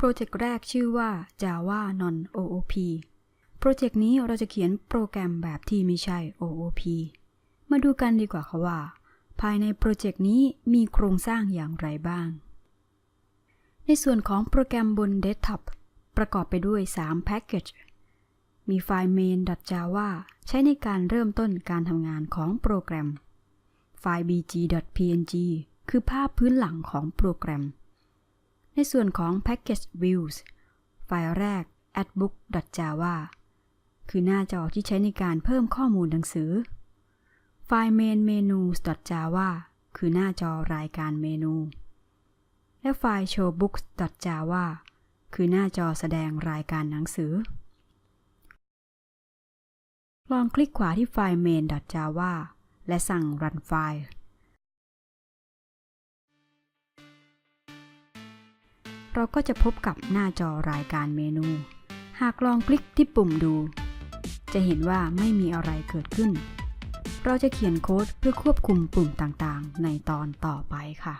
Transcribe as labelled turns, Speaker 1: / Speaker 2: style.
Speaker 1: โปรเจกต์แรกชื่อว่า Java Non OOP โปรเจกต์นี้เราจะเขียนโปรแกรมแบบที่ไม่ใช่ OOP มาดูกันดีกว่าค่ะว่า ภายในโปรเจกต์นี้มีโครงสร้างอย่างไรบ้าง ในส่วนของโปรแกรมบนเดสก์ท็อปประกอบไปด้วย 3 แพ็กเกจ มีไฟล์ main.java ใช้ในการเริ่มต้นการทำงานของโปรแกรม ไฟล์ bg.png คือภาพพื้นหลังของโปรแกรม ในส่วนของ package views ไฟล์แรก adbook.java คือหน้าจอที่ใช้ในการเพิ่มข้อมูลหนังสือ ไฟล์ main menus.java คือหน้าจอรายการเมนู และไฟล์ showbooks.java คือหน้าจอแสดงรายการหนังสือ ลองคลิกขวาที่ไฟล์ main.java และสั่ง run ไฟล์ เราก็จะพบกับหน้าจอรายการเมนู หากลองคลิกที่ปุ่มดู จะเห็นว่าไม่มีอะไรเกิดขึ้น เราจะเขียนโค้ดเพื่อควบคุมปุ่มต่างๆ ในตอนต่อไปค่ะ